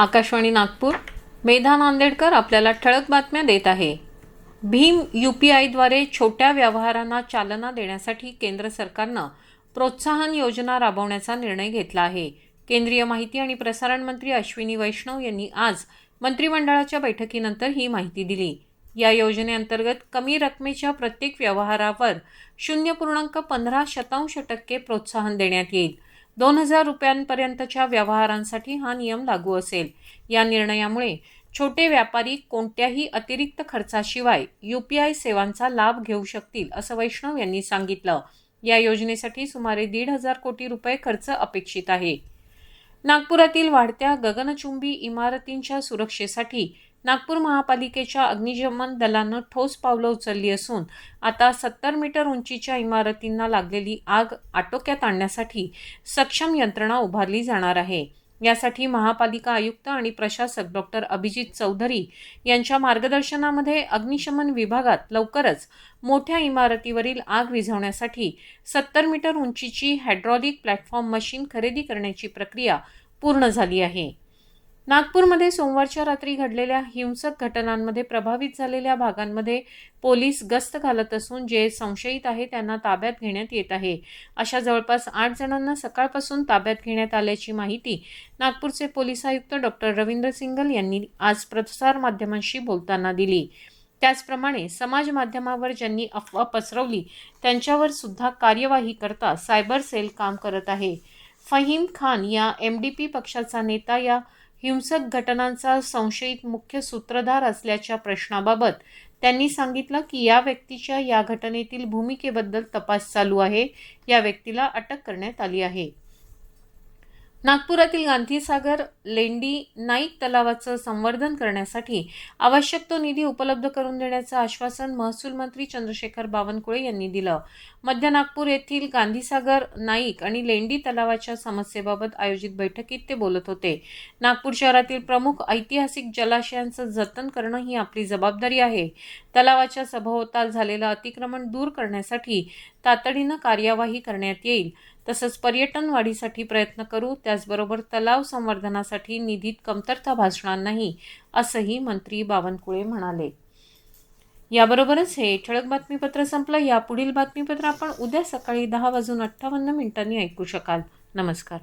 आकाशवाणी नागपूर. मेधा नांदेडकर आपल्याला ठळक बातम्या देत आहे. भीम यू पी आयद्वारे छोट्या व्यवहारांना चालना देण्यासाठी केंद्र सरकारनं प्रोत्साहन योजना राबवण्याचा निर्णय घेतला आहे. केंद्रीय माहिती आणि प्रसारण मंत्री अश्विनी वैष्णव यांनी आज मंत्रिमंडळाच्या बैठकीनंतर ही माहिती दिली. या योजनेअंतर्गत कमी रकमेच्या प्रत्येक व्यवहारावर शून्य पूर्णांक पंधरा शतांश टक्के प्रोत्साहन देण्यात येईल. दोन हजार रुपयांपर्यंतच्या व्यवहारांसाठी हा नियम लागू असेल. या निर्णयामुळे छोटे व्यापारी कोणत्याही अतिरिक्त खर्चाशिवाय यूपीआय सेवांचा लाभ घेऊ शकतील असं वैष्णव यांनी सांगितलं. या योजनेसाठी सुमारे दीड हजार कोटी रुपये खर्च अपेक्षित आहे. नागपुरातील वाढत्या गगनचुंबी इमारतींच्या सुरक्षेसाठी नागपूर महापालिकेच्या अग्निशमन दलानं ठोस पावलं उचलली असून आता सत्तर मीटर उंचीच्या इमारतींना लागलेली आग आटोक्यात आणण्यासाठी सक्षम यंत्रणा उभारली जाणार आहे. यासाठी महापालिका आयुक्त आणि प्रशासक डॉक्टर अभिजित चौधरी यांच्या मार्गदर्शनामध्ये अग्निशमन विभागात लवकरच मोठ्या इमारतीवरील आग विझवण्यासाठी सत्तर मीटर उंचीची हायड्रॉलिक प्लॅटफॉर्म मशीन खरेदी करण्याची प्रक्रिया पूर्ण झाली आहे. नागपूरमध्ये सोमवारच्या रात्री घडलेल्या हिंसक घटनांमध्ये प्रभावित झालेल्या भागांमध्ये पोलीस गस्त घालत असून जे संशयित आहे त्यांना ताब्यात घेण्यात येत आहे. अशा जवळपास आठ जणांना सकाळपासून ताब्यात घेण्यात आल्याची माहिती नागपूरचे पोलीस आयुक्त डॉक्टर रवींद्र सिंगल यांनी आज प्रसारमाध्यमांशी बोलताना दिली. त्याचप्रमाणे समाज माध्यमावर ज्यांनी अफवा पसरवली त्यांच्यावर सुद्धा कार्यवाही करता सायबर सेल काम करत आहे. फहीम खान या एम डी पी पक्षाचा नेता या हिंसक घटनांचा संशयित मुख्य सूत्रधार असल्याच्या प्रश्नाबाबत त्यांनी सांगितलं की या व्यक्तीच्या या घटनेतील भूमिकेबद्दल तपास चालू आहे. या व्यक्तीला अटक करण्यात आली आहे. नागपुरातील गांधीसागर लेंडी नाईक तलावाचं संवर्धन करण्यासाठी आवश्यक तो निधी उपलब्ध करून देण्याचं आश्वासन महसूल मंत्री चंद्रशेखर बावनकुळे यांनी दिलं. मध्य नागपूर येथील गांधीसागर नाईक आणि लेंडी तलावाच्या समस्येबाबत आयोजित बैठकीत ते बोलत होते. नागपूर शहरातील प्रमुख ऐतिहासिक जलाशयांचं जतन करणं ही आपली जबाबदारी आहे. तलावाच्या सभोवताल झालेलं अतिक्रमण दूर करण्यासाठी तातडीनं कार्यवाही करण्यात येईल. तसंच पर्यटन वाढीसाठी प्रयत्न करू त्याचबरोबर तलाव संवर्धनासाठी निधीत कमतरता भासणार नाही असंही मंत्री बावनकुळे म्हणाले. याबरोबरच हे ठळक बातमीपत्र संपलं. यापुढील बातमीपत्र आपण उद्या सकाळी दहा वाजून अठ्ठावन्न मिनिटांनी ऐकू शकाल. नमस्कार.